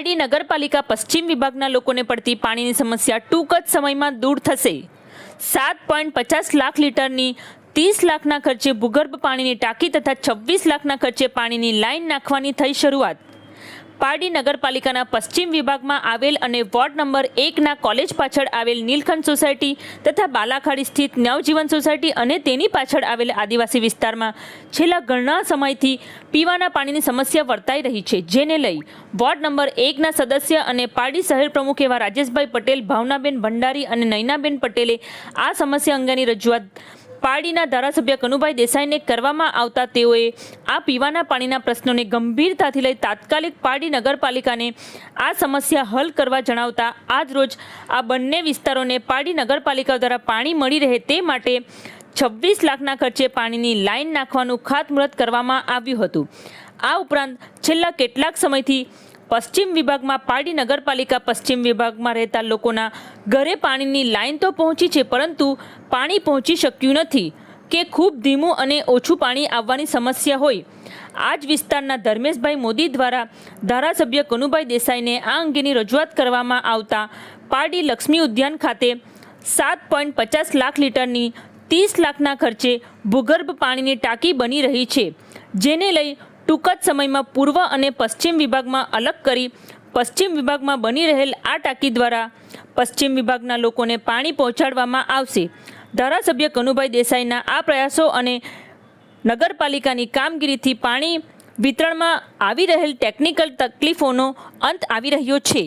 પારડી નગરપાલિકા પશ્ચિમ વિભાગના લોકોને પડતી પાણીની સમસ્યા ટૂંક જ સમયમાં દૂર થશે. સાત પોઈન્ટ પચાસ લાખ લીટરની ત્રીસ લાખના ખર્ચે ભૂગર્ભ પાણીની ટાંકી તથા છવ્વીસ લાખના ખર્ચે પાણીની લાઇન નાખવાની થઈ શરૂઆત. પારડી નગરપાલિકાના પશ્ચિમ વિભાગમાં આવેલ અને વોર્ડ નંબર એકના કોલેજ પાછળ આવેલ નીલખંડ સોસાયટી તથા બાલાખાડી સ્થિત નવજીવન સોસાયટી અને તેની પાછળ આવેલ આદિવાસી વિસ્તારમાં છેલ્લા ઘણા સમયથી પીવાના પાણીની સમસ્યા વર્તાઈ રહી છે, જેને લઈ વોર્ડ નંબર એકના સદસ્ય અને પારડી શહેર પ્રમુખ એવા રાજેશભાઈ પટેલ, ભાવનાબેન ભંડારી અને નૈનાબેન પટેલે આ સમસ્યા અંગેની રજૂઆત પારડીના ધારાસભ્ય કનુભાઈ દેસાઈને કરવામાં આવતા તેઓએ આ પીવાના પાણીના પ્રશ્નોને ગંભીરતાથી લઈ તાત્કાલિક પારડી નગરપાલિકાને આ સમસ્યા હલ કરવા જણાવતા આજ રોજ આ બંને વિસ્તારોને પારડી નગરપાલિકા દ્વારા પાણી મળી રહે તે માટે છવ્વીસ લાખના ખર્ચે પાણીની લાઇન નાખવાનું ખાતમુહૂર્ત કરવામાં આવ્યું હતું. આ ઉપરાંત છેલ્લા કેટલાક સમયથી પશ્ચિમ વિભાગમાં પારડી નગરપાલિકા પશ્ચિમ વિભાગમાં રહેતા લોકોના ઘરે પાણીની લાઈન તો પહોંચી છે, પરંતુ પાણી પહોંચી શક્યું નથી કે ખૂબ ધીમું અને ઓછું પાણી આવવાની સમસ્યા હોય. આ જ વિસ્તારના ધર્મેશભાઈ મોદી દ્વારા ધારાસભ્ય કનુભાઈ દેસાઈને આ અંગેની રજૂઆત કરવામાં આવતા પારડી લક્ષ્મી ઉદ્યાન ખાતે સાત પોઈન્ટ પચાસ લાખ લીટરની ત્રીસ લાખના ખર્ચે ભૂગર્ભ પાણીની ટાંકી બની રહી છે, જેને લઈ ટૂંક જ સમયમાં પૂર્વ અને પશ્ચિમ વિભાગમાં અલગ કરી પશ્ચિમ વિભાગમાં બની રહેલ આ ટાંકી દ્વારા પશ્ચિમ વિભાગના લોકોને પાણી પહોંચાડવામાં આવશે. ધારાસભ્ય કનુભાઈ દેસાઈના આ પ્રયાસો અને નગરપાલિકાની કામગીરીથી પાણી વિતરણમાં આવી રહેલ ટેકનિકલ તકલીફોનો અંત આવી રહ્યો છે.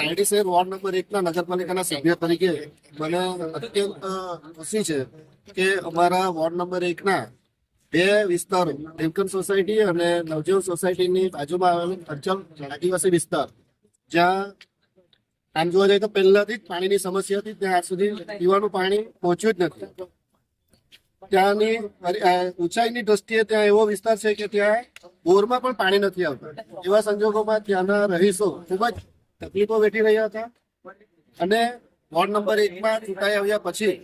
પારડી સાહેબ વોર્ડ નંબર એકના નગરપાલિકાના સભ્ય તરીકે મને અત્યંત ખુશી છે કે અમારા વોર્ડ નંબર એકના બે વિસ્તારો લિંકન સોસાયટી અને નવજીવન સોસાયટીની બાજુમાં આવેલો અંચલ આદિવાસી વિસ્તાર, જ્યાં આમ જોવા જાય તો પહેલાથી જ પાણીની સમસ્યા હતી, ત્યાં સુધી પીવાનું પાણી પહોંચ્યું જ નથી. ત્યાંની ઊંચાઈની દ્રષ્ટિએ ત્યાં એવો વિસ્તાર છે કે ત્યાં બોરમાં પણ પાણી નથી આવતું. એવા સંજોગોમાં ત્યાંના રહીશો ખૂબ જ તકલીફો વેઠી રહ્યા હતા. અને વોર્ડ નંબર એકમાં ચૂંટાઈ આવ્યા પછી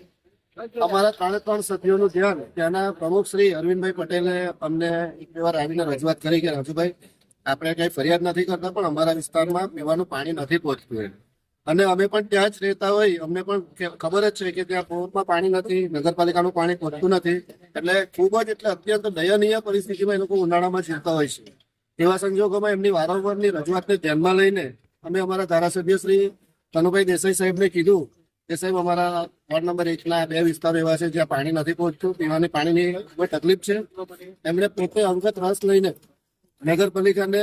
અમારા ત્રણે ત્રણ સભ્યોનું ધ્યાન ત્યાંના પ્રમુખ શ્રી અરવિંદભાઈ પટેલે અમને એક બે વાર આવીને રજૂઆત કરી કે, રાજુભાઈ, આપણે કઈ ફરિયાદ નથી કરતા, પણ અમારા વિસ્તારમાં પીવાનું પાણી નથી પહોંચતું. અને અમે પણ ત્યાં જ રહેતા હોય, અમને પણ ખબર જ છે કે ત્યાં પૂરમાં પાણી નથી, નગરપાલિકાનું પાણી પહોંચતું નથી. એટલે ખૂબ જ એટલે અત્યંત દયનીય પરિસ્થિતિમાં એ લોકો ઉનાળામાં જીવતા હોય છે. એવા સંજોગોમાં એમની વારંવારની રજૂઆતને ધ્યાનમાં લઈને અમે અમારા ધારાસભ્ય શ્રી તનુભાઈ દેસાઈ સાહેબને કીધું કે સાહેબ, અમારા વોર્ડ નંબર એકના બે વિસ્તારો એવા છે જ્યાં પાણી નથી પહોંચતું, પીવાની પાણીની ખૂબ તકલીફ છે. એમણે પોતે અંગત રસ લઈને નગરપાલિકાને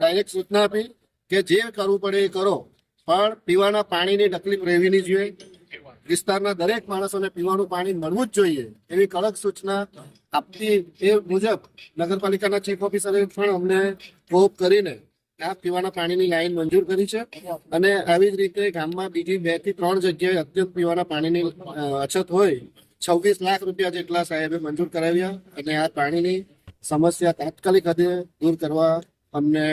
ડાયરેક્ટ સૂચના આપી કે જે કરવું પડે એ કરો, પણ પીવાના પાણીની તકલીફ રહેવી નહીં જોઈએ. વિસ્તારના દરેક માણસોને પીવાનું પાણી મળવું જ જોઈએ એવી કડક સૂચના આપતી એ મુજબ નગરપાલિકાના ચીફ ઓફિસરે પણ અમને કોપ કરીને આ પીવાના પાણીની લાઈન મંજૂર કરી છે. અને આવી જ રીતે ગામમાં બીજી બેથી ત્રણ જગ્યાએ અત્યંત પીવાના પાણીની અછત હોય. છવ્વીસ લાખ રૂપિયા જેટલા સાહેબે મંજૂર કરાવ્યા અને આ પાણીની સમસ્યા તાત્કાલિક હદે દૂર કરવા અમને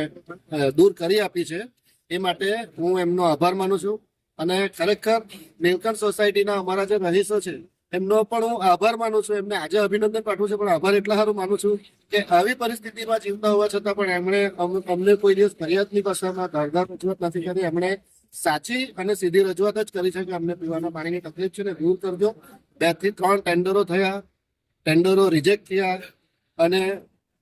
દૂર કરી આપી છે. એ માટે હું એમનો આભાર માનું છું. અને ખરેખર નીલકંઠ સોસાયટીના અમારા જે રહીશો છે એમનો પણ હું આભાર માનું છું. એમને આજે અભિનંદન પાઠવું છું, પણ આભાર એટલા સારું માનું છું કે આવી પરિસ્થિતિમાં જીવતા હોવા છતાં પણ એમણે અમ- અમને કોઈ દિવસ ફરિયાદની ભાષામાં ધારદાર રજૂઆત નથી કરી. એમણે સાચી અને સીધી રજૂઆત જ કરી છે કે અમને પીવાના પાણીની તકલીફ છે ને દૂર કરજો. બેથી ત્રણ ટેન્ડરો થયા, ટેન્ડરો રિજેક્ટ થયા અને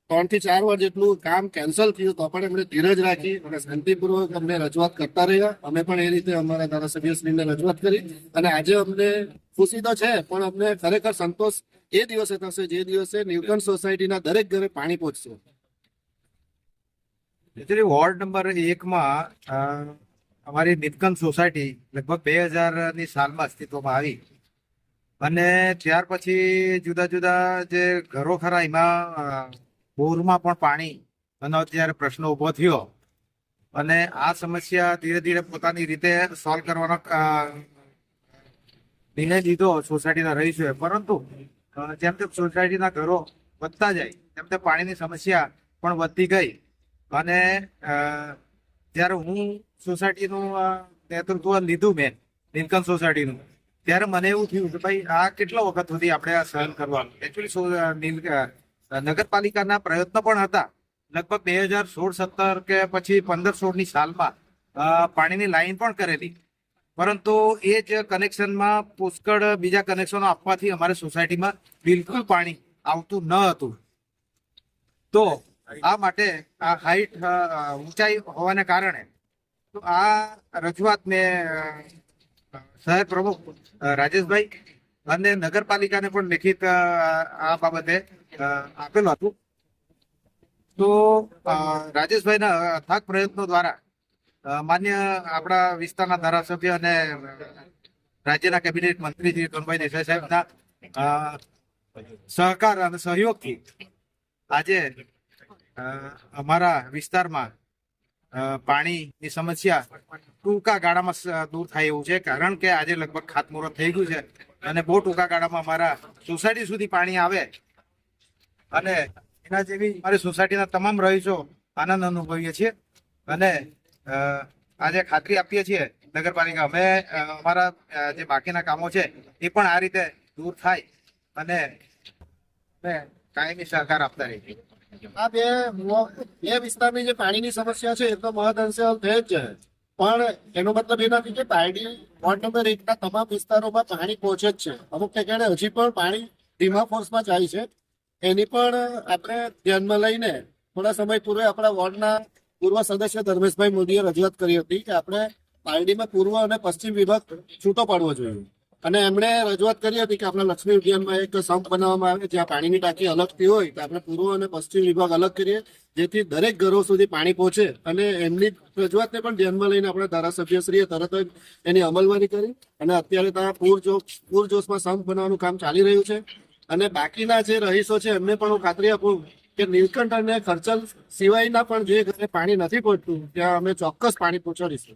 ત્રણથી ચાર વાર જેટલું કામ કેન્સલ થયું તો પણ એમણે ધીરજ રાખી અને શાંતિપૂર્વક અમને રજૂઆત કરતા રહ્યા. અમે પણ એ રીતે અમારા ધારાસભ્યશ્રીને રજૂઆત કરી અને આજે અમને ખુશી તો છે, પણ અમને ખરેખર સંતોષ એ દિવસે થશે જે દિવસે ન્યુટન સોસાયટીના દરેક ઘરે પાણી પહોંચશે. એકચ્યુઅલી વોર્ડ નંબર એકમાં અમારી નિપકન સોસાયટી લગભગ બે હજારની સાલમાં અસ્તિત્વમાં આવી. અને ત્યાર પછી જુદા જુદા જે ઘરો ખરા, એમાં અ, બોરમાં પણ પાણી અને અત્યારે પ્રશ્ન ઊભો થયો. અને આ સમસ્યા ધીરે ધીરે પોતાની રીતે સોલ્વ કરવાનો નિર્ણય લીધો સોસાયટીના રહીશોએ. પરંતુ જેમ તેમ સોસાયટીના ઘરો વધતા જાય તેમ તેમ પાણીની સમસ્યા પણ વધતી ગઈ. અને જ્યારે હું સોસાયટીનું નેતૃત્વ લીધું મેં લિંકન સોસાયટીનું ત્યારે મને એવું થયું કે ભાઈ આ કેટલો વખત સુધી આપણે આ સહન કરવાનું? એકચ્યુઅલી નગરપાલિકાના પ્રયત્નો પણ હતા. લગભગ બે હજાર સોળ, સત્તર કે પછી પંદર સોળની સાલમાં પાણીની લાઈન પણ કરેલી. પરંતુ એ જ કનેક્શનમાં પુષ્કળ બીજા કનેક્શનો આપવાથી અમારી સોસાયટીમાં બિલકુલ પાણી આવતું ન હતું. તો આ માટે આ હાઈટ ઊંચાઈ હોવાને કારણે તો આ રજૂઆત મેં સાહેબ પ્રમુખ રાજેશભાઈ અને નગરપાલિકાને પણ લેખિત આ બાબતે આપેલું હતું. તો રાજેશભાઈના અથાગ પ્રયત્નો દ્વારા માન્ય આપણા વિસ્તારના ધારાસભ્ય અને રાજ્યના કેબિનેટ મંત્રી શ્રી કનુભાઈ દેસાઈ સાહેબના સહકાર અને સહયોગથી આજે અમારા વિસ્તારમાં પાણીની સમસ્યા ટૂંકા ગાળામાં દૂર થાય એવું છે. કારણ કે આજે લગભગ ખાતમુહૂર્ત થઈ ગયું છે. અને બહુ ટૂંકા ગાળામાં મારા સોસાયટી સુધી પાણી આવે. અને એના જેવી મારી સોસાયટીના તમામ રહીશો આનંદ અનુભવીએ છીએ. અને આજે ખાતરી આપીએ છીએ નગરપાલિકા. અમે અમારા જે બાકીના કામો છે એ પણ આ રીતે દૂર થાય અને કાયમી સહકાર આપતા રહીએ. આ બે બે વિસ્તારની જે પાણીની સમસ્યા છે એ તો મહદ અંશે થઈ જ છે પણ એનો મતલબ એ નથી કે પારડી વોર્ડ નંબર એકના તમામ વિસ્તારોમાં પાણી પહોંચે જ છે. અમુક ઠેકાણે હજી પણ પાણી ધીમા ફોર્સમાં જાય છે. એની પણ આપણે ધ્યાનમાં લઈને થોડા સમય પૂર્વે આપણા વોર્ડના પૂર્વ સદસ્ય ધર્મેશભાઈ મોદીએ રજૂઆત કરી હતી કે આપણે પારડીમાં પૂર્વ અને પશ્ચિમ વિભાગ છૂટો પાડવો જોઈએ. અને એમણે રજૂઆત કરી હતી કે આપણા લક્ષ્મી ઉદ્યાનમાં એક સંપ બનાવવામાં આવે, જ્યાં પાણીની ટાંકી અલગથી હોય, તો આપણે પૂર્વ અને પશ્ચિમ વિભાગ અલગ કરીએ, જેથી દરેક ઘરો સુધી પાણી પહોંચે. અને એમની રજૂઆતને પણ ધ્યાનમાં લઈને આપણા ધારાસભ્યશ્રીએ તરત જ એની અમલવારી કરી. અને અત્યારે ત્યાં પૂરજોશ પૂરજોશમાં સંપ બનાવવાનું કામ ચાલી રહ્યું છે. અને બાકીના જે રહીશો છે, એમને પણ હું ખાતરી આપું કે નીલકંઠ અને ખર્ચલ સિવાયના પણ જે ઘરે પાણી નથી પહોંચતું, ત્યાં અમે ચોક્કસ પાણી પહોંચાડીશું.